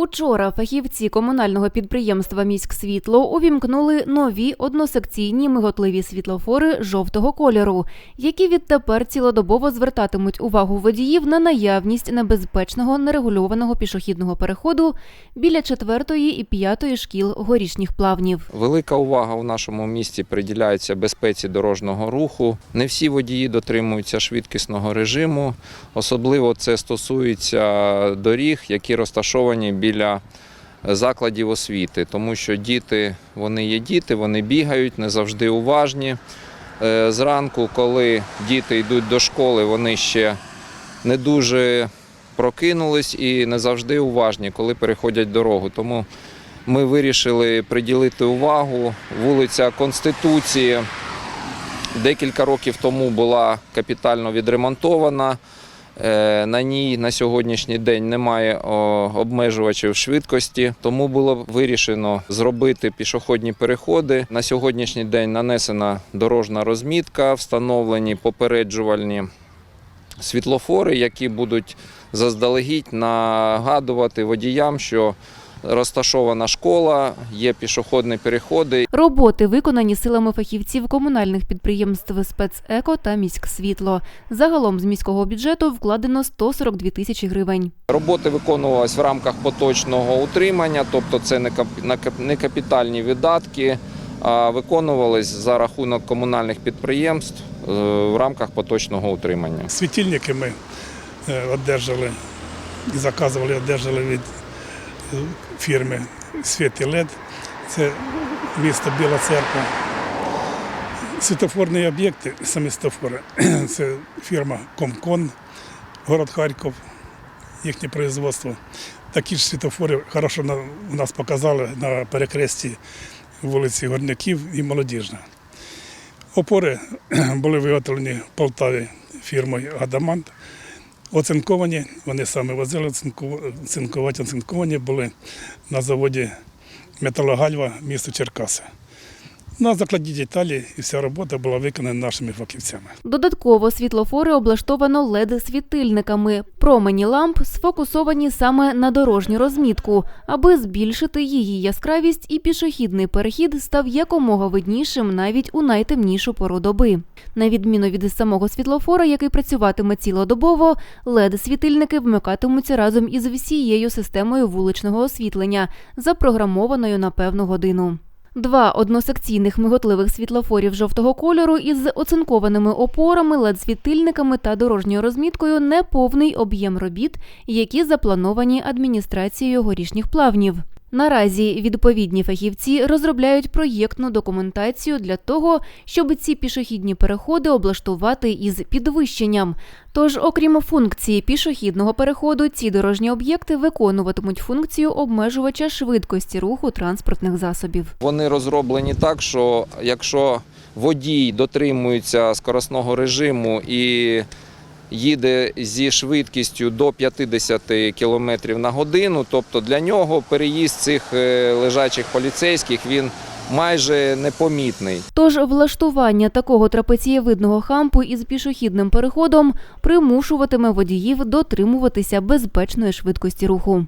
Учора фахівці комунального підприємства «Міськсвітло» увімкнули нові односекційні миготливі світлофори жовтого кольору, які відтепер цілодобово звертатимуть увагу водіїв на наявність небезпечного нерегульованого пішохідного переходу біля четвертої і п'ятої шкіл горішніх плавнів. Велика увага у нашому місті приділяється безпеці дорожнього руху. Не всі водії дотримуються швидкісного режиму. Особливо це стосується доріг, які розташовані біля закладів освіти, тому що діти вони є діти, вони бігають, не завжди уважні. Е, Зранку, коли діти йдуть до школи, вони ще не дуже прокинулись і не завжди уважні, коли переходять дорогу. Тому ми вирішили приділити увагу. Вулиця Конституції декілька років тому була капітально відремонтована. Е, На ній на сьогоднішній день немає обмежувачів швидкості, тому було вирішено зробити пішохідні переходи. На сьогоднішній день нанесена дорожна розмітка, встановлені попереджувальні світлофори, які будуть заздалегідь нагадувати водіям, що розташована школа, є пішохідні переходи. Роботи виконані силами фахівців комунальних підприємств «Спецеко» та «Міськсвітло». Загалом з міського бюджету вкладено 142 тисячі гривень. Роботи виконувалися в рамках поточного утримання, тобто це не капітальні видатки, а виконувались за рахунок комунальних підприємств е, в рамках поточного утримання. Світильники ми е, одержали і заказували, одержали від фірми Світ Лед. Це місто Біла Церква. Світофорні об'єкти, самі світофори, це фірма Комкон, город Харків, їхнє производство. Такі ж світофори хорошо у нас показали на перекресті вулиці Горняків і Молодіжна. Опори були виготовлені в Полтаві фірмою Адамант. Оцинковані, вони саме возили оцинкувати, оцинковані були на заводі Металогальва місто Черкаси. На закладі деталі і вся робота була виконана нашими фахівцями. Додатково світлофори облаштовано LED-світильниками. Промені ламп сфокусовані саме на дорожню розмітку, аби збільшити її яскравість і пішохідний перехід став якомога виднішим навіть у найтемнішу пору доби. На відміну від самого світлофора, який працюватиме цілодобово, LED-світильники вмикатимуться разом із всією системою вуличного освітлення, запрограмованою на певну годину. Два односекційних миготливих світлофорів жовтого кольору із оцинкованими опорами, LED-світильниками та дорожньою розміткою неповний об'єм робіт, які заплановані адміністрацією горішніх плавнів. Наразі відповідні фахівці розробляють проєктну документацію для того, щоб ці пішохідні переходи облаштувати із підвищенням. Тож, окрім функції пішохідного переходу, ці дорожні об'єкти виконуватимуть функцію обмежувача швидкості руху транспортних засобів. Вони розроблені так, що якщо водій дотримується скоростного режиму і їде зі швидкістю до 50 км на годину, тобто для нього переїзд цих е, лежачих поліцейських він майже непомітний. Тож влаштування такого трапецієвидного хампу із пішохідним переходом примушуватиме водіїв дотримуватися безпечної швидкості руху.